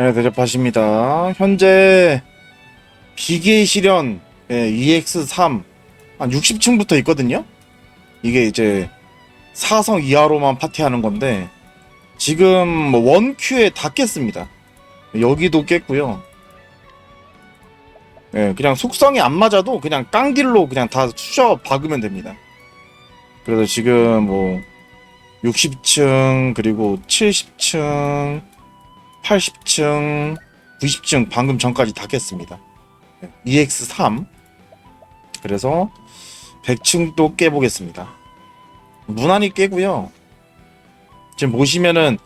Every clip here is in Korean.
네, 대접하십니다. 현재 비계 실현 예, EX3 한 60층부터 있거든요. 이게 이제 4성 이하로만 파티하는 건데 지금 뭐 원큐에 다 깼습니다. 여기도 깼고요. 예, 그냥 속성이 안 맞아도 그냥 깡딜로 그냥 다 쑤셔 박으면 됩니다. 그래서 지금 뭐 60층 그리고 70층 80층 90층 방금 전까지 다 깼습니다. 예, EX3 그래서 100층도 깨보겠습니다. 무난히 깨고요. 지금 보시면은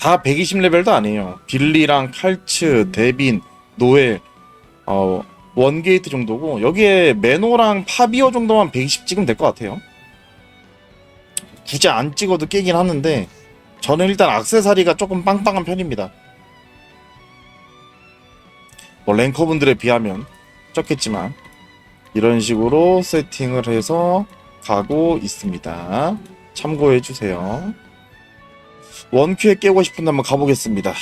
다 120레벨도 아니에요. 빌리랑 칼츠, 데빈, 노엘, 어, 원게이트 정도고 여기에 매노랑 파비오 정도만 120 찍으면 될 것 같아요. 굳이 안 찍어도 깨긴 하는데 저는 일단 악세사리가 조금 빵빵한 편입니다. 뭐 랭커분들에 비하면 적겠지만 이런 식으로 세팅을 해서 가고 있습니다. 참고해 주세요. 원큐에 깨고 싶은데 한번 가보겠습니다.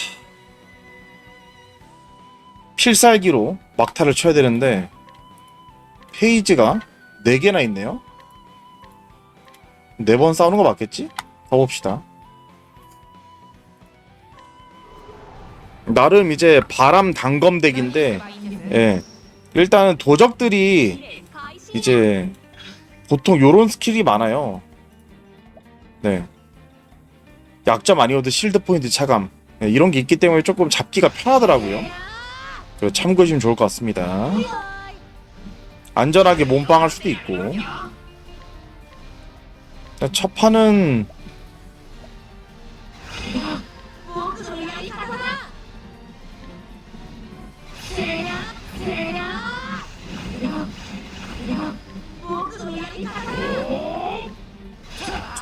필살기로 막타를 쳐야 되는데 페이지가 4개나 있네요. 4번 싸우는 거 맞겠지? 가봅시다. 나름 이제 바람 단검 덱인데 예. 일단은 도적들이 이제 보통 요런 스킬이 많아요. 네. 약점 아니어도 실드 포인트 차감 네, 이런 게 있기 때문에 조금 잡기가 편하더라고요. 참고해주시면 좋을 것 같습니다. 안전하게 몸빵할 수도 있고. 첫 판은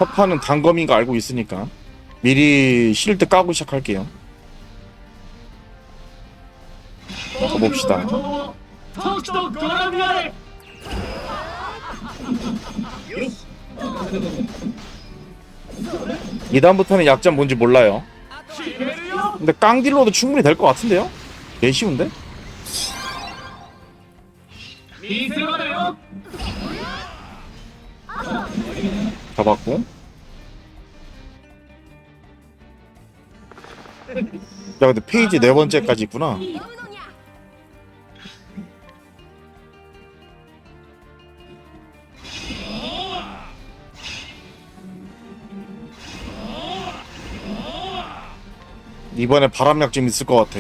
첫판은 단검인 거 알고 있으니까 미리 실드 까고 시작할게요. 봅시다. 이단부터는 약점 뭔지 몰라요. 근데 깡딜로도 충분히 될 것 같은데요? 개 쉬운데? 잡았고 야 근데 페이지 네 번째까지 있구나 이번에 바람약 좀 있을 것 같아.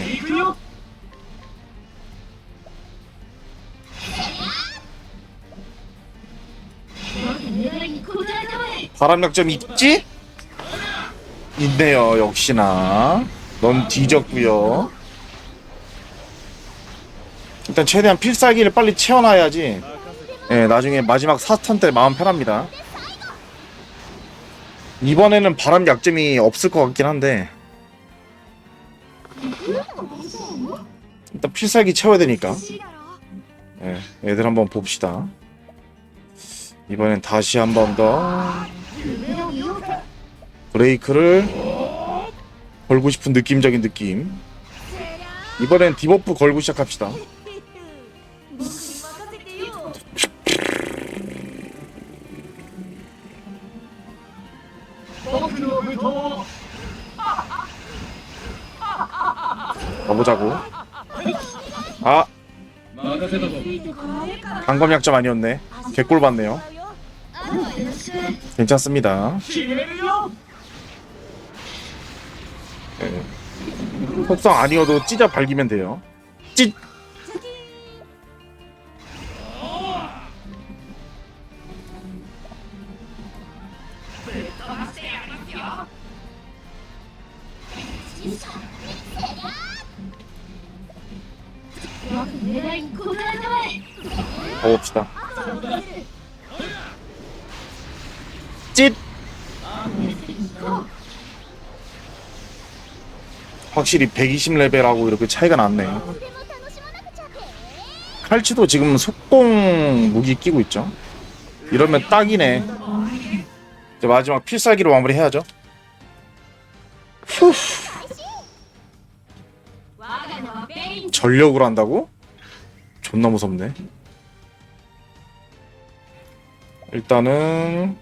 바람약 좀 있지? 있네요, 역시나. 넌 뒤졌고요. 일단 최대한 필살기를 빨리 채워놔야지. 예, 나중에 마지막 4턴 때 마음 편합니다. 이번에는 바람 약점이 없을 것 같긴 한데. 일단 필살기 채워야 되니까. 예, 애들 한번 봅시다. 이번엔 다시 한 번 더. 브레이크를 걸고 싶은 느낌적인 느낌. 이번엔 디버프 걸고 시작합시다. 가보자고. 아! 방검 약점 아니었네. 개꿀 받네요. 괜찮습니다. 네. 속성 아니어도 찢어 발기면 돼요. 찢! 가봅시다. 찢. 확실히 120레벨하고 이렇게 차이가 났네. 칼치도 지금 속공 무기 끼고 있죠. 이러면 딱이네. 이제 마지막 필살기로 마무리 해야죠. 후. 전력으로 한다고? 존나 무섭네. 일단은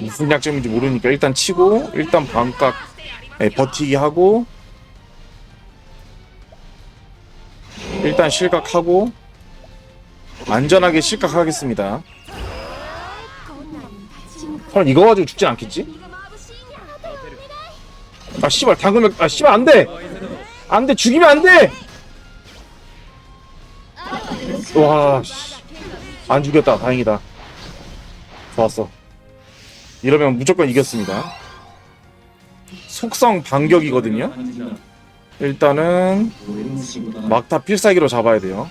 무슨 약점인지 모르니까 일단 치고 일단 반각 예, 버티기 하고 일단 실각하고 안전하게 실각하겠습니다. 설마 이거 가지고 죽진 않겠지? 아 씨발 당근을 아 씨발 안돼! 안돼 죽이면 안돼! 와안 죽였다. 다행이다. 좋았어 이러면 무조건 이겼습니다. 속성 반격이거든요. 일단은 막타 필살기로 잡아야 돼요.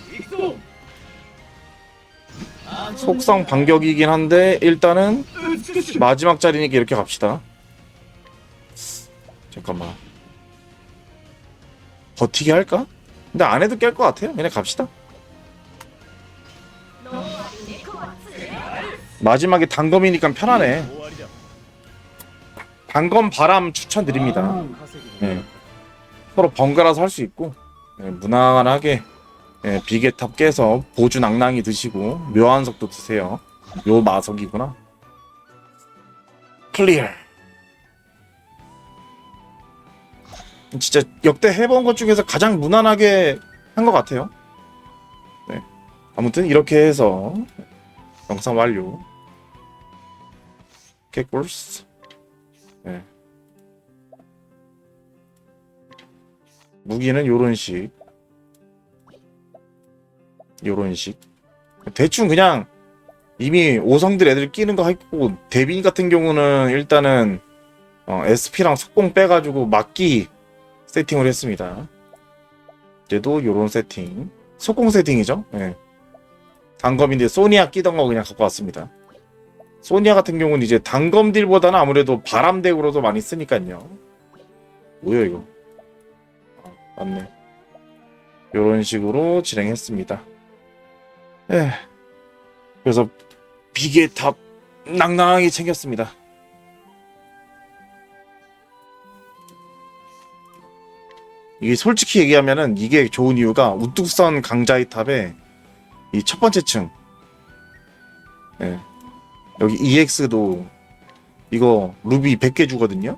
속성 반격이긴 한데 일단은 마지막 자리니까 이렇게 갑시다. 잠깐만. 버티게 할까? 근데 안 해도 깰 것 같아요. 그냥 갑시다. 마지막에 단검이니까 편하네 단검 바람 추천드립니다 네. 서로 번갈아서 할 수 있고 네, 무난하게 네, 비계탑 깨서 보주 낭낭이 드시고 묘한 석도 드세요 요 마석이구나 클리어 진짜 역대 해본 것 중에서 가장 무난하게 한 것 같아요. 네. 아무튼 이렇게 해서 영상 완료. 개꿀스. 네. 무기는 요런 식. 요런 식. 대충 그냥 이미 5성들 애들 끼는 거 했고 데빈 같은 경우는 일단은 어, SP랑 속공 빼가지고 막기 세팅을 했습니다. 얘도 요런 세팅. 속공 세팅이죠. 예. 단검인데 소니아 끼던 거 그냥 갖고 왔습니다. 소니아 같은 경우는 이제 단검 딜보다는 아무래도 바람덱으로도 많이 쓰니까요. 뭐야 이거? 아, 맞네. 요런 식으로 진행했습니다. 예. 그래서 비계 탑 낭낭하게 챙겼습니다. 이게 솔직히 얘기하면은 이게 좋은 이유가 우뚝선 강자의 탑에 이 첫 번째 층 예. 여기 EX도 이거 루비 100개 주거든요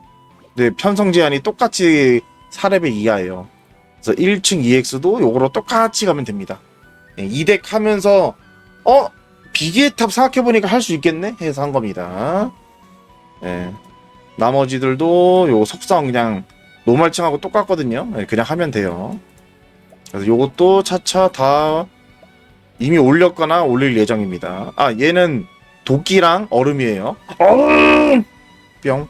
근데 편성 제한이 똑같이 4렙의 이하예요 그래서 1층 EX도 요거로 똑같이 가면 됩니다 예, 2덱 하면서 어? 비계의 탑 생각해보니까 할 수 있겠네? 해서 한 겁니다 예. 나머지들도 요 속성 그냥 노멀층하고 똑같거든요. 네, 그냥 하면 돼요. 그래서 요것도 차차 다 이미 올렸거나 올릴 예정입니다. 아 얘는 도끼랑 얼음이에요. 얼음! 뿅.